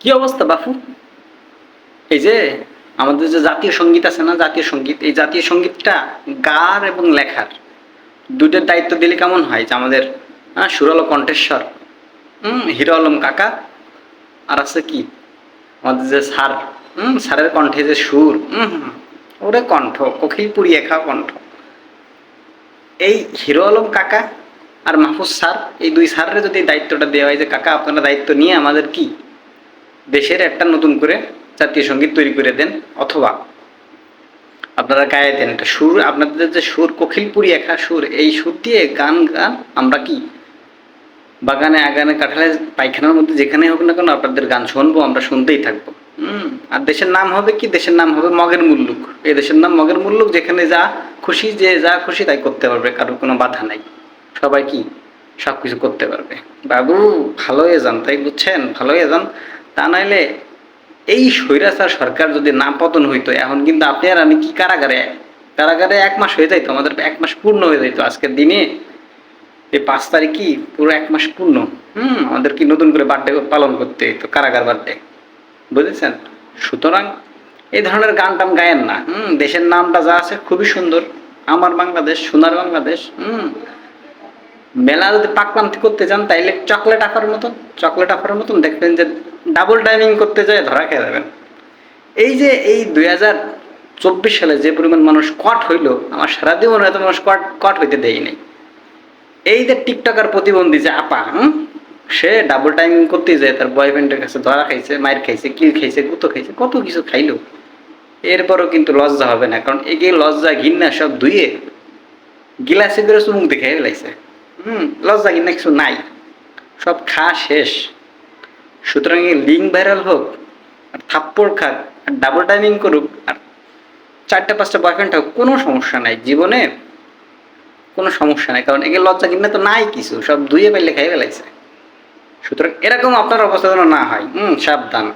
কি অবস্থা, বাপু? এই যে আমাদের যে জাতীয় সংগীত আছে না, জাতীয় সংগীত, এই জাতীয় সঙ্গীতটা গার এবং লেখার দুইটার দায়িত্ব দিলে কেমন হয়? যে আমাদের হ্যাঁ সুরালো কণ্ঠেশ্বর, হুম, হিরো আলম কাকা, আর আছে কি? আমাদের যে স্যার, হুম, স্যারের কণ্ঠে যে সুর, হুম ওরে কণ্ঠ কোকিল পুড়িয়ে খাওয়া কণ্ঠ। এই হিরো আলম কাকা আর মাহফুজ স্যার, এই দুই স্যারের যদি দায়িত্বটা দেওয়া হয়, যে কাকা, আপনারা দায়িত্ব নিয়ে আমাদের কি দেশের একটা নতুন করে জাতীয় সংগীত তৈরি করে দেন অথবা আপনারা গায়ে দেন একটা সুর, আপনাদের যে সুর কোকিলপুরি একা সুর, এই সুর দিয়ে গান গান আমরা কি? বাগানে, আগানে, কাঁঠালে, পায়খানার মধ্যে যেখানে হোক না কেন আপনাদের গান শুনব, আমরা শুনতেই থাকব। হুম, আর দেশের নাম হবে কি? দেশের নাম হবে মগের মুল্লুক। এই দেশের নাম মগের মুল্লুক, যেখানে যা খুশি, যে যা খুশি তাই করতে পারবে, কারোর কোনো বাধা নাই। সবাই কি? সব কিছু করতে পারবে। বাবু, ভালো যান, তাই বুঝছেন? ভালো যান। তা নাইলে এই স্বৈরাচার সরকার যদি না পতন হইতো, এখন কিন্তু আপনি আর আমি কি কারাগারে? কারাগারে এক মাস হয়ে যাইতো, আমাদের এক মাস পূর্ণ হয়ে যাইতো আজকের দিনে। এই পাঁচ তারিখ কি পুরো এক মাস পূর্ণ? হুম, আমাদের কি নতুন করে বার্থডে পালন করতে হইতো, কারাগার বার্থডে বুঝেছেন? সুতরাং এই ধরনের গান টান গায়েন না। হুম, দেশের নামটা যা আছে খুবই সুন্দর। আমার বাংলাদেশ, সোনার বাংলাদেশ, হুম। মেলা যদি পাকপান্তি করতে যান তাইলে চকলেট আফার মতন চকলেট আফার মতন দেখবেন যে ডাবল টাইমিং করতে যায়, ধরা খেয়ে যাবেন। এই যে এই দুই হাজার চব্বিশ সালে যে পরিমাণ মানুষ কট হইল, আমার সারা জীবন এত মানুষ কট কট হইতে দেয় নাই। এই যে টিকটকার প্রতিবন্ধী যে আপা সে ডাবল টাইমিং করতে যায়, তার বয়ফ্রেন্ডের কাছে ধরা খাইছে মায়ের খাইছে, কিল খাইছে, গুতো খাইছে, কত কিছু খাইলো। এরপরও কিন্তু লজ্জা হবে না, কারণ এই যে লজ্জা ঘিন্না সব ধুয়ে গিলাসে করে চুমুক দেখে ফেলাইছে। হুম, লজ্জা ঘিন্না কিছু নাই। সব খা শেষ। সুতরাং এই লিঙ্ক ভাইরাল হোক, আর থাপ্পড় খাক, আর ডাবল টাইমিং করুক, আর চারটে পাঁচটা বয়ফ্রেন্ড হোক কোনো সমস্যা নাই। জীবনে কোনো সমস্যা নাই, কারণ এগুলো লজ্জা কিনা তো নাই কিছু, সব ধুয়ে পেলে খাই ফেলাইছে। সুতরাং এরকম আপনার অবস্থা যেন না হয়। হুম, সাবধান।